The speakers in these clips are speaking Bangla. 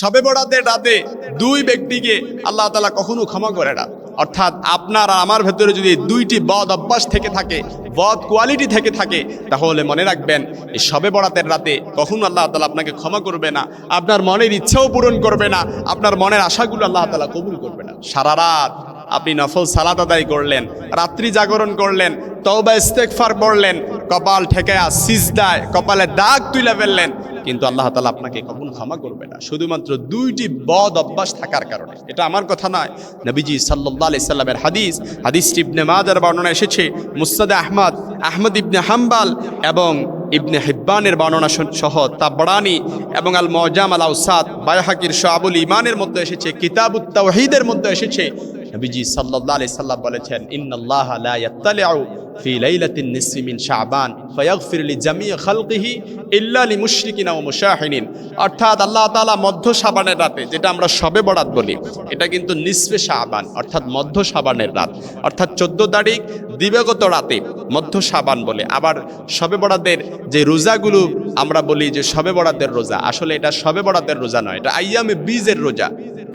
সবে বড়াদের রাতে দুই ব্যক্তিকে আল্লাহ তালা কখনো ক্ষমা করে না। অর্থাৎ আপনার আর আমার ভেতরে যদি দুইটি বদ অভ্যাস থেকে থাকে, বদ কোয়ালিটি থেকে থাকে, তাহলে মনে রাখবেন, এই সবে বরাতের রাতে কখনো আল্লাহ তালা আপনাকে ক্ষমা করবে না, আপনার মনের ইচ্ছাও পূরণ করবে না, আপনার মনের আশাগুলো আল্লাহ তালা কবুল করবে না। সারা রাত আপনি নফল সালাত আদায় করলেন, রাত্রি জাগরণ করলেন, তওবা ইস্তেকফার পড়লেন, কপাল ঠেকায়া সিজদায়, কপালে দাগ তুলে ফেললেন কিন্তু আল্লাহ তালা আপনাকে কখন ক্ষমা করবে না। শুধুমাত্র দুইটি বদ অভ্যাস থাকার কারণে। এটা আমার কথা নয়। নবীজি সাল্লাহ আলি সাল্লামের হাদিস হাদিস ইবনে মাদার বর্ণনা এসেছে। মুস্তাদে আহমদ আহমদ ইবনে হাম্বাল এবং ইবনে হিব্বানের বর্ণনা সহ তাবরানি এবং আল মজাম আল আউসাদ বায়হাকির শাহাবুল ইমানের মধ্যে এসেছে কিতাবুত তাওহীদের মধ্যে এসেছে। নবীজি সাল্লাল্লাহু আলাইহি সাল্লাম বলেছেন, ইন্নাল্লাহা লা ইয়াত্তালিউ ফি লাইলাতিন নিসফি মিন শাবান, ফায়াগফির লিজামি খালকিহি ইল্লা লিমুশরিকিনা ওয়া মুশাহিনিন অর্থাৎ আল্লাহ তাআলা মধ্য শাবানের রাতে, যেটা আমরা শবে বরাত বলি, এটা কিন্তু নিসফে শাবান, অর্থাৎ মধ্য শাবানের রাত। অর্থাৎ 14 তারিখ দিবাগত রাতে মধ্য শাবান বলে। আবার শবে বরাতের যে রোজাগুলো আমরা বলি যে শবে বরাতের রোজা, আসলে এটা শবে বরাতের রোজা নয়, এটা আইয়ামে বীজের রোজা।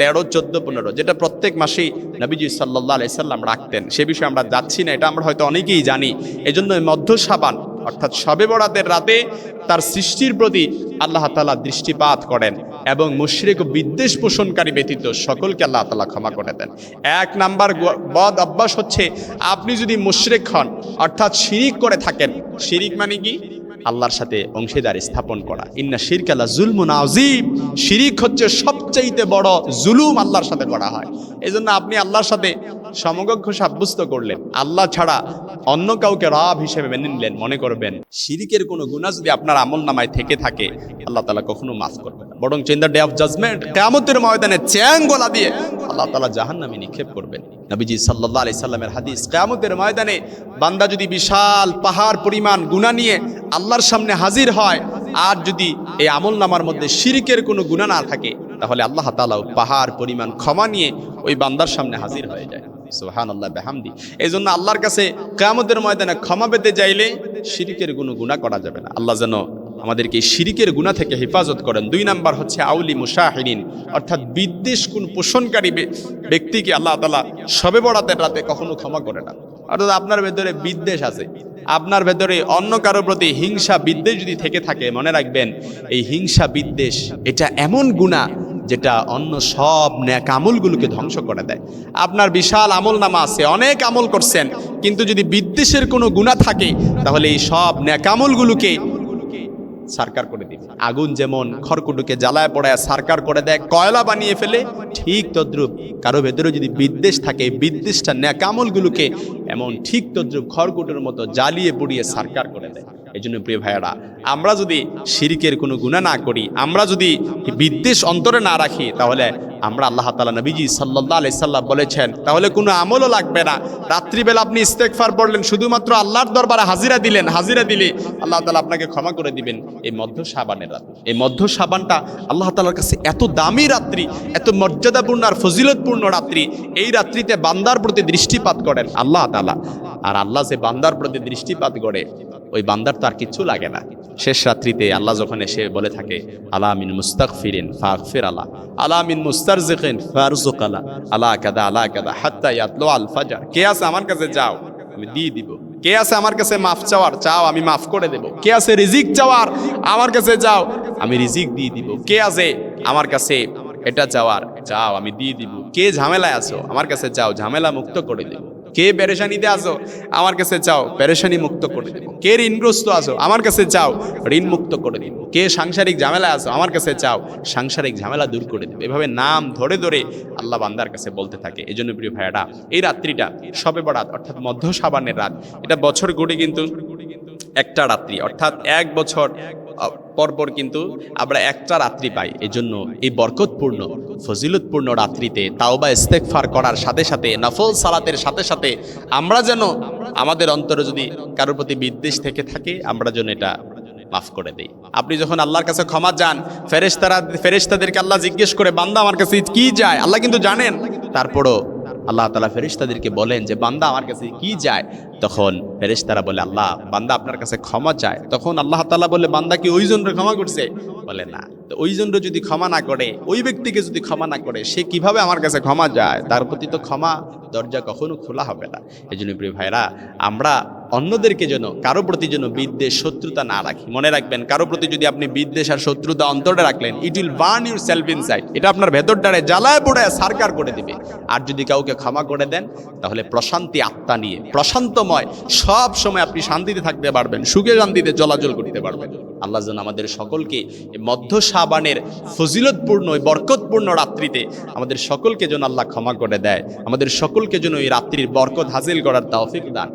তেরো, চোদ্দ, পনেরো, যেটা প্রত্যেক মাসেই নবীজি সাল্লাহ আলাইসাল্লাম রাখতেন। সে বিষয়ে আমরা যাচ্ছি না, এটা আমরা হয়তো অনেকেই জানি। এই মধ্য সাবান, অর্থাৎ শবে বরাতের রাতে তার সৃষ্টির প্রতি আল্লাহ তালা দৃষ্টিপাত করেন এবং মুশরিক বিদ্বেষ পোষণকারী ব্যতীত সকলকে আল্লাহ তালা ক্ষমা করে দেন। এক নাম্বার বদ অভ্যাস হচ্ছে আপনি যদি মুশরিক হন, অর্থাৎ শিরিক করে থাকেন, শিরিক মানে কি? আল্লাহর সাথে অংশীদার স্থাপন করা। ইন্না শিরক আল্লাহ জুলমুন আজিম শিরিক হচ্ছে সবচাইতে বড় জুলুম আল্লাহর সাথে করা হয়। এই জন্য আপনি আল্লাহর সাথে সমকক্ষ সাব্যস্ত করলেন। আল্লাহ ছাড়া অন্য কাউকে রাব হিসেবে মেনে নিলেন, মনে করবেন। শিরিকের কোনো গুণা যদি আপনার আমল নামায় থেকে থাকে, আল্লাহ তালা কখনো মাফ করবেন বরং চিন্তা ডে অফ জাজমেন্ট কেমতের ময়দানে চ্যাং গলা দিয়ে আল্লাহ তালা জাহান নামে নিক্ষেপ করবেন। নবীজি সাল্লাহ আলি সাল্লামের হাদিস, কেয়ামতের ময়দানে বান্দা যদি বিশাল পাহাড় পরিমাণ গুণা নিয়ে আল্লাহর সামনে হাজির হয়। আর যদি এই আমল নামার মধ্যে শিরিকের কোনো গুণা না থাকে, তাহলে আল্লাহ তালাও পাহাড় পরিমাণ ক্ষমা নিয়ে ওই বান্দার সামনে হাজির হয়ে যায়। সোহান আল্লাহ বেহামদি। এই জন্য আল্লাহর কাছে কেয়ামতের ময়দানে ক্ষমা পেতে চাইলে শিরিকের কোনো গুণা করা যাবে না। আল্লাহ যেন আমাদেরকে শিরিকের গুণা থেকে হেফাজত করেন। দুই নাম্বার হচ্ছে আউলি মুশাহিরিন অর্থাৎ বিদ্বেষ কোন পোষণকারী ব্যক্তিকে আল্লাহ তালা সবে বরাতের রাতে কখনো ক্ষমা করে না। অর্থাৎ আপনার ভেতরে বিদ্বেষ আছে। আপনার ভেতরে অন্য কারও প্রতি হিংসা, বিদ্বেষ যদি থেকে থাকে, মনে রাখবেন, এই হিংসা, বিদ্বেষ, এটা এমন গুণা যেটা অন্য সব ন্যাক আমলগুলোকে ধ্বংস করে দেয়। আপনার বিশাল আমল নামা আছে, অনেক আমল করছেন, কিন্তু যদি বিদ্বেষের কোনো গুণা থাকে, তাহলে এই সব ন্যাক আমলগুলোকে সারকার করে দিবে। আগুন যেমন খড়কুটুকে জ্বালায় পড়ায় সারকার করে দেয়, কয়লা বানিয়ে ফেলে, ঠিক তদ্রুপ কারও ভেতরে যদি বিদ্বেষ থাকে বিদ্বেষটা ন্যাকামলগুলোকে এমন ঠিক তদ্রুপ খড়কুটোর মতো জ্বালিয়ে পুড়িয়ে সারকার করে দেয়। এই জন্য প্রিয় ভাইয়েরা, আমরা যদি শিরিকের কোনো গুণা না করি, আমরা যদি বিদ্বেষ অন্তরে না রাখি, তাহলে আমরা আল্লাহ তালা নবীজি সাল্লাহ আলি সাল্লাম বলেছেন, তাহলে কোনো আমলও লাগবে না। রাত্রিবেলা আপনি ইস্তেকফার পড়লেন, শুধুমাত্র আল্লাহর দরবারে হাজিরা দিলেন, হাজিরা দিলে আল্লাহ তালা আপনাকে ক্ষমা করে দিবেন। এই মধ্য সাবানের রাত এই মধ্য সাবানটা আল্লাহ তালার কাছে এত দামি রাত্রি, এত মর্যাদাপূর্ণ আর ফজিলতপূর্ণ রাত্রি, এই রাত্রিতে বান্দার প্রতি দৃষ্টিপাত করেন। আল্লাহ তালা আর আল্লাহ যে বান্দার প্রতি দৃষ্টিপাত করে ওই বান্দার তো আর কিচ্ছু লাগে না। শেষ রাত্রিতে আল্লাহ যখন এসে বলে থাকে আলামিন মুস্তাক ফিরিন ফাগফির আলা আলামিন মুস্তার জেকেন ফারজুক আলা আলা কাদা আলা কাদা, হাত্তা ইয়াতলো আল ফাজার। কে আছে আমার কাছে যাও, আমি দিয়ে দিব। কে আছে আমার কাছে মাফ চাওয়ার, চাও আমি মাফ করে দেব। কে আছে রিজিক চাওয়ার, আমার কাছে যাও, আমি রিজিক দিয়ে দিব। কে আছে আমার কাছে এটা চাওয়ার চাও আমি দিয়ে দিব। কে ঝামেলায় আছো, আমার কাছে যাও, ঝামেলা মুক্ত করে দেব কে পেরেশানিতে আসো আমার কাছে চাও, পেরেশানি মুক্ত করে দেব। কে ঋণগ্রস্ত আসো আমার কাছে চাও, ঋণ মুক্ত করে দিব। কে সাংসারিক ঝামেলা আসো আমার কাছে চাও, সাংসারিক ঝামেলা দূর করে দেব। এভাবে নাম ধরে ধরে আল্লাহ বান্দার কাছে বলতে থাকে। এই জন্য প্রিয় ভাইয়াটা এই রাত্রিটা সবে বরাত, অর্থাৎ মধ্য সাবানের রাত। এটা বছর ঘুরে কিন্তু একটা রাত্রি, অর্থাৎ এক বছর পরপর কিন্তু আমরা একটা রাত্রি পাই। এই জন্য এই বরকতপূর্ণ, ফজিলতপূর্ণ রাত্রিতে তাও তাওবা ইস্তেকফার করার সাথে সাথে, নফল সালাতের সাথে সাথে আমরা যেন আমাদের অন্তরে যদি কারোর প্রতি বিদ্বেষ থেকে থাকে, আমরা যেন এটা মাফ করে দেই। আপনি যখন আল্লাহর কাছে ক্ষমা যান ফেরেশতারা ফেরেশতাদেরকে আল্লাহ জিজ্ঞেস করে, বান্দা আমার কাছে কি যায়? আল্লাহ কিন্তু জানেন। তারপরও আল্লাহ তালা ফেরিস্তাদেরকে বলেন যে, বান্দা আমার কাছে কি যায় তখন ফেরিস্তারা বলে, আল্লাহ, বান্দা আপনার কাছে ক্ষমা চায়। তখন আল্লাহ তালা বলে, বান্দা কি ওই জন্য ক্ষমা করছে? বলে, না। তো ওই জন্য যদি ক্ষমা না করে, ওই ব্যক্তিকে যদি ক্ষমা না করে, সে কীভাবে আমার কাছে ক্ষমা যায় তার প্রতি তো ক্ষমা দরজা কখনো খোলা হবে না। এই জন্য প্রিয় ভাইরা আমরা অন্যদেরকে যেন, কারও প্রতি যেন বিদ্বেষ, শত্রুতা না রাখি। মনে রাখবেন, কারও প্রতি যদি আপনি বিদ্বেষ আর শত্রুতা অন্তরে রাখলেন it will burn yourself inside এটা আপনার ভেতর ভেতরটারে জ্বালায় পোড়ায় সারকার করে দিবে। আর যদি কাউকে ক্ষমা করে দেন, তাহলে প্রশান্তি আত্মা নিয়ে, প্রশান্তময়, সব সময় আপনি শান্তিতে থাকতে পারবেন, সুখে শান্তিতে চলাচল করতে পারবেন। আল্লাহ যেন আমাদের সকলকে মধ্য সাবানের ফজিলতপূর্ণ বরকতপূর্ণ রাত্রিতে আমাদের সকলকে যেন আল্লাহ ক্ষমা করে দেয়। আমাদের সকলকে যেন এই রাত্রির বরকত হাসিল করার তৌফিক দান।